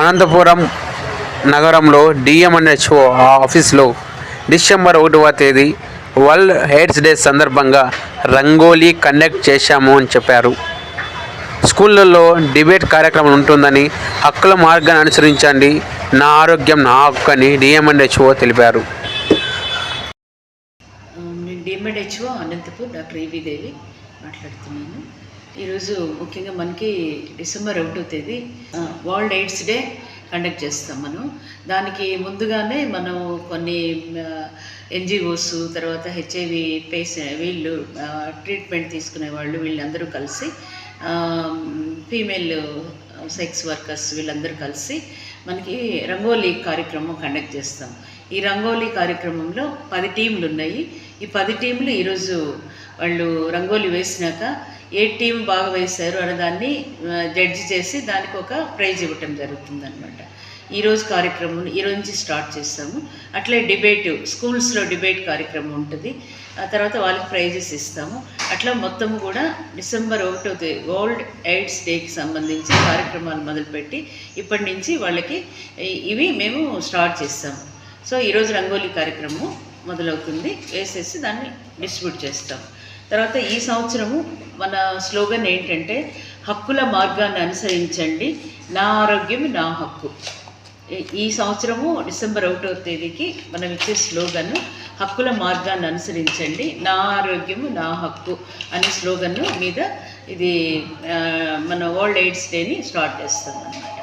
అనంతపురం నగరంలో డిఎంఎన్హెచ్ఓ ఆఫీస్లో డిసెంబర్ ఒకటవ తేదీ వరల్డ్ ఎయిడ్స్ డే సందర్భంగా రంగోలీ కండక్ట్ చేశాము అని చెప్పారు. స్కూళ్ళల్లో డిబేట్ కార్యక్రమం ఉంటుందని హక్కుల మార్గాన్ని అనుసరించండి నా ఆరోగ్యం నా హక్కు అని డిఎంఎన్హెచ్ఓ తెలిపారు. DMNHO Anantapur doctor E V Devi మాట్లాడుతున్నాను. ఈరోజు ముఖ్యంగా మనకి డిసెంబర్ ఒకటో తేదీ వరల్డ్ ఎయిడ్స్ డే కండక్ట్ చేస్తాం మనం. దానికి ముందుగానే మనం కొన్ని ఎన్జిఓస్ తర్వాత హెచ్ఐవి పేషెంట్ వీళ్ళు ట్రీట్మెంట్ తీసుకునే వాళ్ళు వీళ్ళందరూ కలిసి ఫీమేల్ సెక్స్ వర్కర్స్ వీళ్ళందరూ కలిసి మనకి రంగోలీ కార్యక్రమం కండక్ట్ చేస్తాం. ఈ రంగోలీ కార్యక్రమంలో పది టీంలు ఉన్నాయి ఈ పది టీంలు ఈరోజు వాళ్ళు రంగోలీ వేసినాక ఏ టీం బాగా వేశారు అనే దాన్ని జడ్జి చేసి దానికి ఒక ప్రైజ్ ఇవ్వటం జరుగుతుంది అనమాట ఈరోజు కార్యక్రమం ఈరోజు నుంచి స్టార్ట్ చేస్తాము. అట్లే డిబేట్ స్కూల్స్లో డిబేట్ కార్యక్రమం ఉంటుంది. ఆ తర్వాత వాళ్ళకి ప్రైజెస్ ఇస్తాము. అట్లా మొత్తం కూడా డిసెంబర్ ఒకటో తేదీ వరల్డ్ ఎయిడ్స్ డేకి సంబంధించి కార్యక్రమాలు మొదలుపెట్టి ఇప్పటి నుంచి వాళ్ళకి ఇవి మేము స్టార్ట్ చేస్తాము. సో ఈరోజు రంగోలీ కార్యక్రమం మొదలవుతుంది. వేసేసి దాన్ని డిస్ట్రిబ్యూట్ చేస్తాము. తర్వాత ఈ సంవత్సరము మన స్లోగన్ ఏంటంటే హక్కుల మార్గాన్ని అనుసరించండి. నా ఆరోగ్యం నా హక్కు. ఈ- సంవత్సరము డిసెంబర్ ఒకటో తేదీకి మనం ఇచ్చే స్లోగన్ హక్కుల మార్గాన్ని అనుసరించండి. నా ఆరోగ్యము నా హక్కు అనే స్లోగన్ మీద ఇది మన వరల్డ్ ఎయిడ్స్ డేని స్టార్ట్ చేస్తాం అన్నమాట.